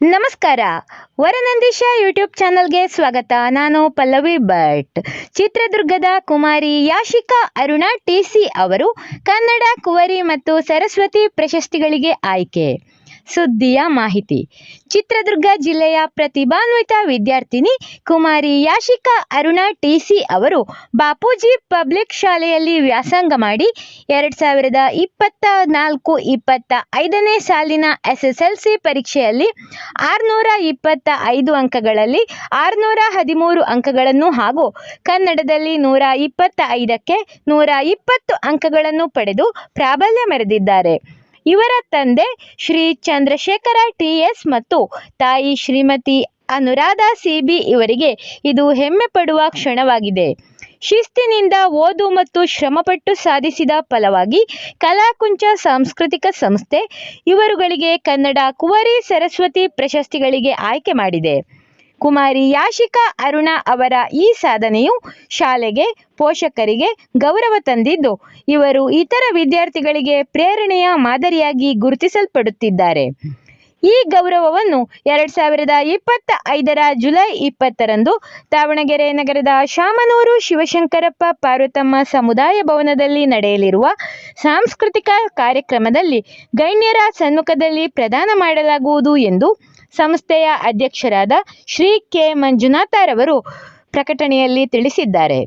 ನಮಸ್ಕಾರ. ವರನಂದೀಶ ಯೂಟ್ಯೂಬ್ ಚಾನಲ್ಗೆ ಸ್ವಾಗತ. ನಾನು ಪಲ್ಲವಿ ಭಟ್. ಚಿತ್ರದುರ್ಗದ ಕುಮಾರಿ ಯಾಶಿಕಾ ಅರುಣ ಟಿ ಸಿ ಅವರು ಕನ್ನಡ, ಕುವರಿ ಮತ್ತು ಸರಸ್ವತಿ ಪ್ರಶಸ್ತಿಗಳಿಗೆ ಆಯ್ಕೆ. ಸುದ್ದಿಯ ಮಾಹಿತಿ. ಚಿತ್ರದುರ್ಗ ಜಿಲ್ಲೆಯ ಪ್ರತಿಭಾನ್ವಿತ ವಿದ್ಯಾರ್ಥಿನಿ ಕುಮಾರಿ ಯಾಶಿಕಾ ಅರುಣ ಟಿ ಸಿ ಅವರು ಬಾಪೂಜಿ ಪಬ್ಲಿಕ್ ಶಾಲೆಯಲ್ಲಿ ವ್ಯಾಸಂಗ ಮಾಡಿ ಎರಡು ಸಾವಿರದ ಇಪ್ಪತ್ತ ನಾಲ್ಕು ಇಪ್ಪತ್ತ ಐದನೇ ಸಾಲಿನ ಎಸ್ ಎಸ್ ಎಲ್ ಸಿ ಪರೀಕ್ಷೆಯಲ್ಲಿ ಆರುನೂರ ಇಪ್ಪತ್ತ ಐದು ಅಂಕಗಳಲ್ಲಿ ಆರುನೂರ ಹದಿಮೂರು ಅಂಕಗಳನ್ನು ಹಾಗೂ ಕನ್ನಡದಲ್ಲಿ ನೂರ ಇಪ್ಪತ್ತ ಐದಕ್ಕೆ ನೂರ ಇಪ್ಪತ್ತು ಅಂಕಗಳನ್ನು ಪಡೆದು ಪ್ರಾಬಲ್ಯ ಮೆರೆದಿದ್ದಾರೆ. ಇವರ ತಂದೆ ಶ್ರೀ ಚಂದ್ರಶೇಖರ ಟಿ ಎಸ್ ಮತ್ತು ತಾಯಿ ಶ್ರೀಮತಿ ಅನುರಾಧ ಸಿಬಿ ಇವರಿಗೆ ಇದು ಹೆಮ್ಮೆ ಪಡುವ ಕ್ಷಣವಾಗಿದೆ. ಶಿಸ್ತಿನಿಂದ ಓದು ಮತ್ತು ಶ್ರಮಪಟ್ಟು ಸಾಧಿಸಿದ ಫಲವಾಗಿ ಕಲಾಕುಂಚ ಸಾಂಸ್ಕೃತಿಕ ಸಂಸ್ಥೆ ಇವರುಗಳಿಗೆ ಕನ್ನಡ ಕುವರಿ ಸರಸ್ವತಿ ಪ್ರಶಸ್ತಿಗಳಿಗೆ ಆಯ್ಕೆ ಮಾಡಿದೆ. ಕುಮಾರಿ ಯಾಶಿಕಾ ಅರುಣ ಅವರ ಈ ಸಾಧನೆಯು ಶಾಲೆಗೆ ಪೋಷಕರಿಗೆ ಗೌರವ ತಂದಿದ್ದು, ಇವರು ಇತರ ವಿದ್ಯಾರ್ಥಿಗಳಿಗೆ ಪ್ರೇರಣೆಯ ಮಾದರಿಯಾಗಿ ಗುರುತಿಸಲ್ಪಡುತ್ತಿದ್ದಾರೆ. ಈ ಗೌರವವನ್ನು ಎರಡ್ ಸಾವಿರದ ಇಪ್ಪತ್ತ ಐದರ ಜುಲೈ ಇಪ್ಪತ್ತರಂದು ದಾವಣಗೆರೆ ನಗರದ ಶಾಮನೂರು ಶಿವಶಂಕರಪ್ಪ ಪಾರ್ವತಮ್ಮ ಸಮುದಾಯ ಭವನದಲ್ಲಿ ನಡೆಯಲಿರುವ ಸಾಂಸ್ಕೃತಿಕ ಕಾರ್ಯಕ್ರಮದಲ್ಲಿ ಗಣ್ಯರ ಸನ್ಮುಖದಲ್ಲಿ ಪ್ರದಾನ ಮಾಡಲಾಗುವುದು ಎಂದು ಸಂಸ್ಥೆಯ ಅಧ್ಯಕ್ಷರಾದ ಶ್ರೀ ಕೆ ಮಂಜುನಾಥರವರು ಪ್ರಕಟಣೆಯಲ್ಲಿ ತಿಳಿಸಿದ್ದಾರೆ.